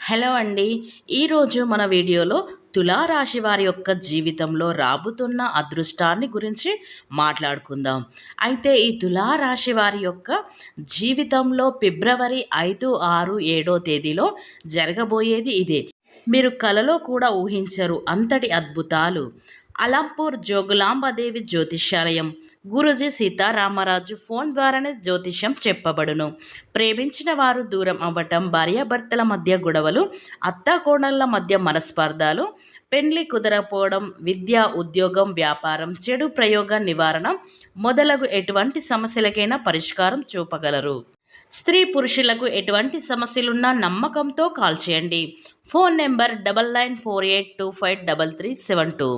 Hello అండి. ఈరోజు మన వీడియోలో తులారాశి వారి యొక్క జీవితంలో రాబోతున్న అదృష్టాన్ని గురించి మాట్లాడుకుందాం. అయితే ఈ తులారాశి వారి యొక్క జీవితంలో ఫిబ్రవరి ఐదు ఆరు ఏడో తేదీలో జరగబోయేది ఇదే. మీరు కలలో కూడా ఊహించరు అంతటి అద్భుతాలు. అలంపూర్ జోగులాంబదేవి జ్యోతిష్యాలయం గురుజీ సీతారామరాజు ఫోన్ ద్వారానే జ్యోతిష్యం చెప్పబడును. ప్రేమించిన వారు దూరం అవ్వటం భార్యాభర్తల మధ్య గొడవలు అత్తాకోణల మధ్య మనస్పర్ధాలు పెండ్లి కుదరపోవడం విద్య ఉద్యోగం వ్యాపారం చెడు ప్రయోగ నివారణ మొదలగు ఎటువంటి సమస్యలకైనా పరిష్కారం చూపగలరు. స్త్రీ పురుషులకు ఎటువంటి సమస్యలున్నా నమ్మకంతో కాల్ చేయండి. Phone number double nine four eight two five double three seven two.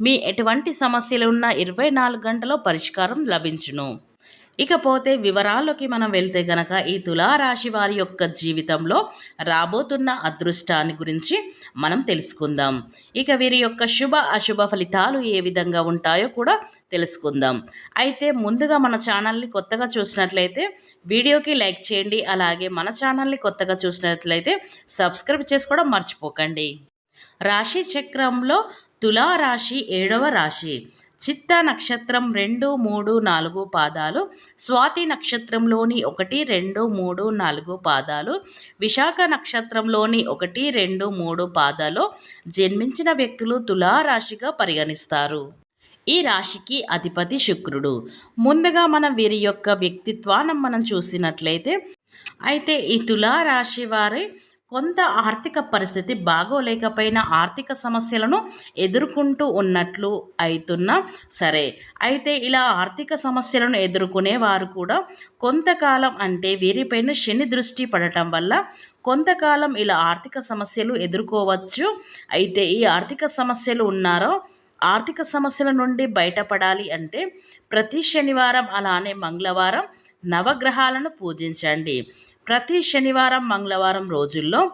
మీ ఎటువంటి సమస్యలు ఉన్న ఇరవై నాలుగు గంటలో పరిష్కారం లభించును. ఇకపోతే వివరాల్లోకి మనం వెళ్తే గనక ఈ తులారాశి వారి యొక్క జీవితంలో రాబోతున్న అదృష్టాన్ని గురించి మనం తెలుసుకుందాం. ఇక వీరి యొక్క శుభ అశుభ ఫలితాలు ఏ విధంగా ఉంటాయో కూడా తెలుసుకుందాం. అయితే ముందుగా మన ఛానల్ని కొత్తగా చూసినట్లయితే వీడియోకి లైక్ చేయండి అలాగే మన ఛానల్ని కొత్తగా చూసినట్లయితే సబ్స్క్రైబ్ చేసుకోవడం మర్చిపోకండి. రాశి చక్రంలో తులారాశి ఏడవ రాశి. చిత్త నక్షత్రం రెండు మూడు నాలుగు పాదాలు స్వాతి నక్షత్రంలోని ఒకటి రెండు మూడు నాలుగు పాదాలు విశాఖ నక్షత్రంలోని ఒకటి రెండు మూడు పాదాలు జన్మించిన వ్యక్తులు తులారాశిగా పరిగణిస్తారు. ఈ రాశికి అధిపతి శుక్రుడు. ముందుగా మనం వీరి యొక్క వ్యక్తిత్వాన్ని మనం చూసినట్లయితే అయితే ఈ తులారాశి వారి కొంత ఆర్థిక పరిస్థితి బాగోలేకపోయినా ఆర్థిక సమస్యలను ఎదుర్కొంటూ ఉన్నట్లు అవుతున్నా సరే. అయితే ఇలా ఆర్థిక సమస్యలను ఎదుర్కొనే వారు కూడా కొంతకాలం అంటే వీరిపైన శని దృష్టి పడటం వల్ల కొంతకాలం ఇలా ఆర్థిక సమస్యలు ఎదుర్కోవచ్చు. అయితే ఈ ఆర్థిక సమస్యలు ఉన్నారో ఆర్థిక సమస్యల నుండి బయటపడాలి అంటే ప్రతి శనివారం అలానే మంగళవారం నవగ్రహాలను పూజించండి. ప్రతి శనివారం మంగళవారం రోజుల్లో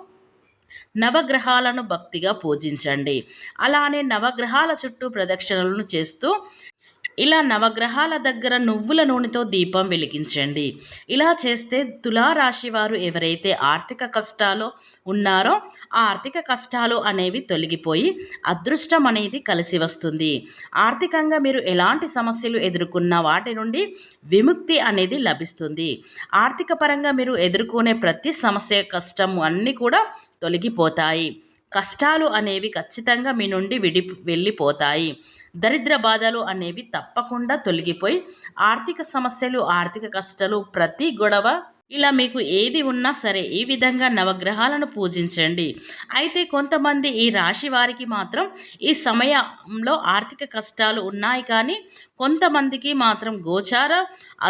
నవగ్రహాలను భక్తిగా పూజించండి. అలానే నవగ్రహాల చుట్టూ ప్రదక్షిణలను చేస్తూ ఇలా నవగ్రహాల దగ్గర నువ్వుల నూనెతో దీపం వెలిగించండి. ఇలా చేస్తే తులారాశి వారు ఎవరైతే ఆర్థిక కష్టాలు ఉన్నారో ఆ ఆర్థిక కష్టాలు అనేవి తొలగిపోయి అదృష్టం అనేది కలిసి వస్తుంది. ఆర్థికంగా మీరు ఎలాంటి సమస్యలు ఎదుర్కొన్న వాటి నుండి విముక్తి అనేది లభిస్తుంది. ఆర్థిక పరంగా మీరు ఎదుర్కొనే ప్రతి సమస్య కష్టం అన్నీ కూడా తొలగిపోతాయి. కష్టాలు అనేవి ఖచ్చితంగా మీ నుండి విడి వెళ్ళిపోతాయి. దరిద్ర బాధలు అనేవి తప్పకుండా తొలగిపోయి ఆర్థిక సమస్యలు ఆర్థిక కష్టాలు ప్రతి గొడవ ఇలా మీకు ఏది ఉన్నా సరే ఈ విధంగా నవగ్రహాలను పూజించండి. అయితే కొంతమంది ఈ రాశి వారికి మాత్రం ఈ సమయంలో ఆర్థిక కష్టాలు ఉన్నాయి కానీ కొంతమందికి మాత్రం గోచార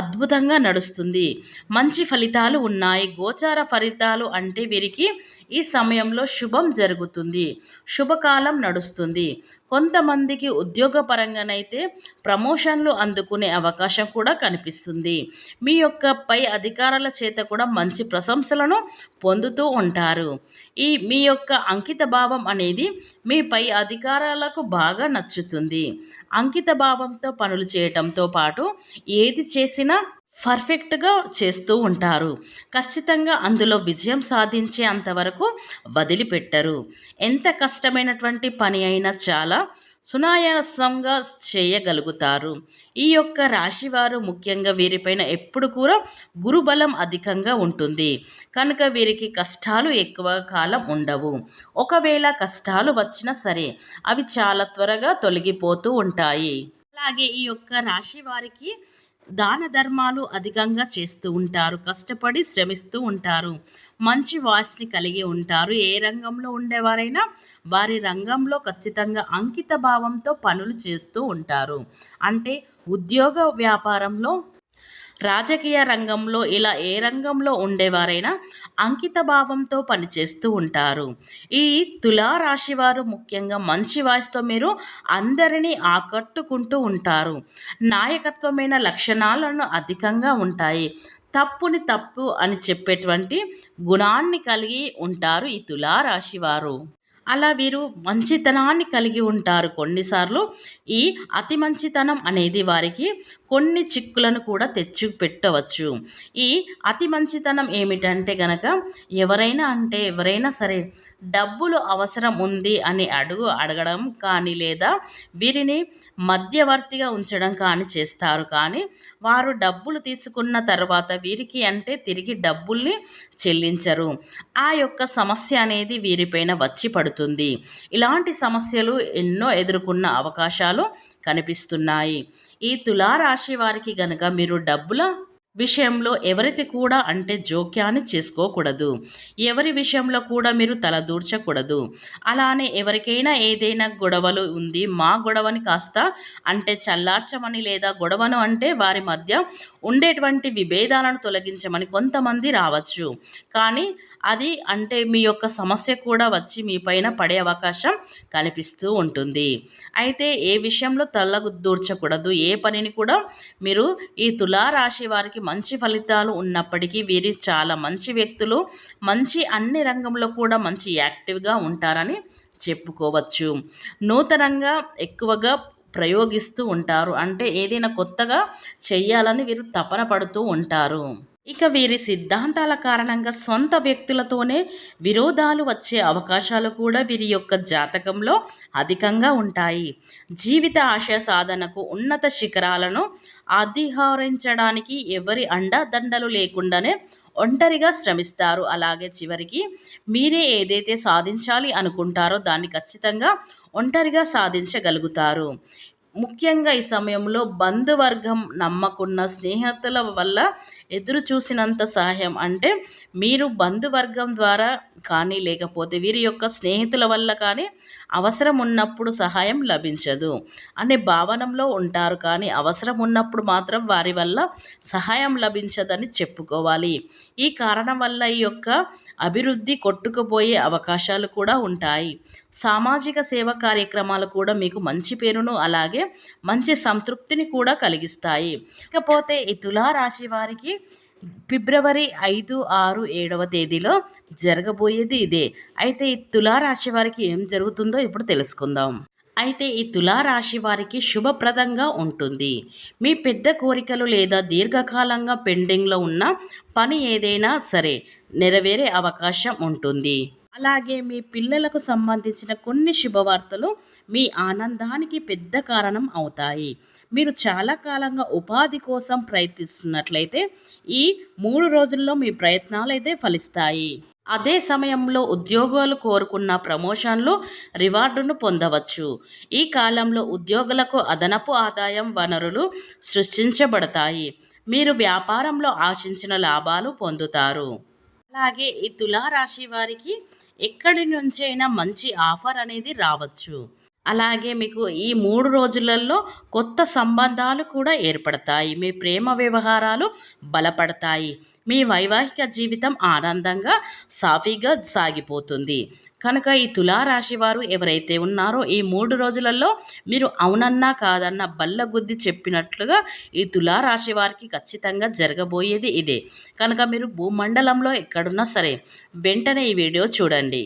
అద్భుతంగా నడుస్తుంది. మంచి ఫలితాలు ఉన్నాయి. గోచార ఫలితాలు అంటే వీరికి ఈ సమయంలో శుభం జరుగుతుంది. శుభకాలం నడుస్తుంది. కొంతమందికి ఉద్యోగపరంగానైతే ప్రమోషన్లు అందుకునే అవకాశం కూడా కనిపిస్తుంది. మీ యొక్క పై అధికారుల చేత కూడా మంచి ప్రశంసలను పొందుతూ ఉంటారు. ఈ మీ యొక్క అంకిత భావం అనేది మీ పై అధికారాలకు బాగా నచ్చుతుంది. అంకిత భావంతో పనులు చేయటంతో పాటు ఏది చేసినా పర్ఫెక్ట్గా చేస్తూ ఉంటారు. ఖచ్చితంగా అందులో విజయం సాధించే అంతవరకు వదిలిపెట్టరు. ఎంత కష్టమైనటువంటి పని అయినా చాలా సునాయాసంగా చేయగలుగుతారు. ఈ యొక్క రాశివారు ముఖ్యంగా వీరిపైన ఎప్పుడు కూడా గురుబలం అధికంగా ఉంటుంది. కనుక వీరికి కష్టాలు ఎక్కువ కాలం ఉండవు. ఒకవేళ కష్టాలు వచ్చినా సరే అవి చాలా త్వరగా తొలగిపోతూ ఉంటాయి. అలాగే ఈ యొక్క రాశి వారికి దాన ధర్మాలు అధికంగా చేస్తూ ఉంటారు కష్టపడి శ్రమిస్తూ ఉంటారు మంచి వాయిస్ని కలిగి ఉంటారు. ఏ రంగంలో ఉండేవారైనా వారి రంగంలో ఖచ్చితంగా అంకిత భావంతో పనులు చేస్తూ ఉంటారు. అంటే ఉద్యోగ వ్యాపారంలో రాజకీయ రంగంలో ఇలా ఏ రంగంలో ఉండేవారైనా అంకిత భావంతో పనిచేస్తూ ఉంటారు. ఈ తులారాశి వారు ముఖ్యంగా మంచి వాయిస్తో మీరు అందరినీ ఆకట్టుకుంటూ ఉంటారు. నాయకత్వమైన లక్షణాలను అధికంగా ఉంటాయి. తప్పుని తప్పు అని చెప్పేటువంటి గుణాన్ని కలిగి ఉంటారు ఈ తులారాశి వారు అలా వీరు మంచితనాన్ని కలిగి ఉంటారు కొన్నిసార్లు. ఈ అతి మంచితనం అనేది వారికి కొన్ని చిక్కులను కూడా తెచ్చి పెట్టవచ్చు ఈ అతి మంచితనం ఏమిటంటే గనక ఎవరైనా అంటే ఎవరైనా సరే డబ్బులు అవసరం ఉంది అని అడుగు అడగడం కానీ లేదా వీరిని మధ్యవర్తిగా ఉంచడం కానీ చేస్తారు. కానీ వారు డబ్బులు తీసుకున్న తర్వాత వీరికి అంటే తిరిగి డబ్బుల్ని చెల్లించరు. ఆ యొక్క సమస్య అనేది వీరిపైన వచ్చి పడుతుంది. ఇలాంటి సమస్యలు ఎన్నో ఎదుర్కొన్న అవకాశాలు కనిపిస్తున్నాయి. ఈ తులారాశి వారికి గనక మీరు డబ్బుల విషయంలో ఎవరిది కూడా అంటే జోక్యాన్ని చేసుకోకూడదు. ఎవరి విషయంలో కూడా మీరు తలదూర్చకూడదు అలానే ఎవరికైనా ఏదైనా గొడవలు ఉంది మా గొడవని కాస్త అంటే చల్లార్చమని లేదా గొడవను అంటే వారి మధ్య ఉండేటువంటి విభేదాలను తొలగించమని కొంతమంది రావచ్చు. కానీ అది అంటే మీ యొక్క సమస్య కూడా వచ్చి మీ పైన పడే అవకాశం కనిపిస్తూ ఉంటుంది. అయితే ఏ విషయంలో తల్లదూర్చకూడదు ఏ పనిని కూడా మీరు ఈ తులారాశి వారికి మంచి ఫలితాలు ఉన్నప్పటికీ వీరి చాలా మంచి వ్యక్తులు మంచి అన్ని రంగంలో కూడా మంచి యాక్టివ్గా ఉంటారని చెప్పుకోవచ్చు. నూతనంగా ఎక్కువగా ప్రయోగిస్తూ ఉంటారు. అంటే ఏదైనా కొత్తగా చెయ్యాలని వీరు తపన పడుతూ ఉంటారు. ఇక వీరి సిద్ధాంతాల కారణంగా సొంత వ్యక్తులతోనే విరోధాలు వచ్చే అవకాశాలు కూడా వీరి యొక్క జాతకంలో అధికంగా ఉంటాయి. జీవిత ఆశయ సాధనకు ఉన్నత శిఖరాలను అధిహరించడానికి ఎవరి అండదండలు లేకుండానే ఒంటరిగా శ్రమిస్తారు. అలాగే చివరికి మీరే ఏదైతే సాధించాలి అనుకుంటారో దాన్ని ఖచ్చితంగా ఒంటరిగా సాధించగలుగుతారు. ముఖ్యంగా ఈ సమయంలో బంధువర్గం నమ్మకున్న స్నేహితుల వల్ల ఎదురు చూసినంత సహాయం. అంటే మీరు బంధువర్గం ద్వారా కానీ లేకపోతే వీరి యొక్క స్నేహితుల వల్ల కానీ అవసరం ఉన్నప్పుడు సహాయం లభించదు. అనే భావనంలో ఉంటారు కానీ అవసరం ఉన్నప్పుడు మాత్రం వారి వల్ల సహాయం లభించదని చెప్పుకోవాలి. ఈ కారణం వల్ల ఈ యొక్క అభివృద్ధి కొట్టుకుపోయే అవకాశాలు కూడా ఉంటాయి. సామాజిక సేవ కార్యక్రమాలు కూడా మీకు మంచి పేరును అలాగే మంచి సంతృప్తిని కూడా కలిగిస్తాయి. ఇకపోతే ఈ తులారాశి వారికి ఫిబ్రవరి ఐదు ఆరు ఏడవ తేదీలో జరగబోయేది ఇదే. అయితే ఈ తులారాశి వారికి ఏం జరుగుతుందో ఇప్పుడు తెలుసుకుందాం. అయితే ఈ తులారాశి వారికి శుభప్రదంగా ఉంటుంది. మీ పెద్ద కోరికలు లేదా దీర్ఘకాలంగా పెండింగ్లో ఉన్న పని ఏదైనా సరే నెరవేరే అవకాశం ఉంటుంది. అలాగే మీ పిల్లలకు సంబంధించిన కొన్ని శుభవార్తలు మీ ఆనందానికి పెద్ద కారణం అవుతాయి. మీరు చాలా కాలంగా ఉపాధి కోసం ప్రయత్నిస్తున్నట్లయితే ఈ మూడు రోజుల్లో మీ ప్రయత్నాలు అయితే ఫలిస్తాయి. అదే సమయంలో ఉద్యోగాలు కోరుకున్న ప్రమోషన్లు రివార్డును పొందవచ్చు. ఈ కాలంలో ఉద్యోగులకు అదనపు ఆదాయం వనరులు సృష్టించబడతాయి. మీరు వ్యాపారంలో ఆశించిన లాభాలు పొందుతారు. అలాగే ఈ తులారాశి వారికి ఎక్కడి నుంచైనా మంచి ఆఫర్ అనేది రావచ్చు. అలాగే మీకు ఈ మూడు రోజులలో కొత్త సంబంధాలు కూడా ఏర్పడతాయి. మీ ప్రేమ వ్యవహారాలు బలపడతాయి. మీ వైవాహిక జీవితం ఆనందంగా సాఫీగా సాగిపోతుంది. కనుక ఈ తులారాశి వారు ఎవరైతే ఉన్నారో ఈ మూడు రోజులలో మీరు అవునన్నా కాదన్నా బల్ల గుద్ది చెప్పినట్లుగా ఈ తులారాశి వారికి ఖచ్చితంగా జరగబోయేది ఇదే. కనుక మీరు భూమండలంలో ఎక్కడున్నా సరే వెంటనే ఈ వీడియో చూడండి.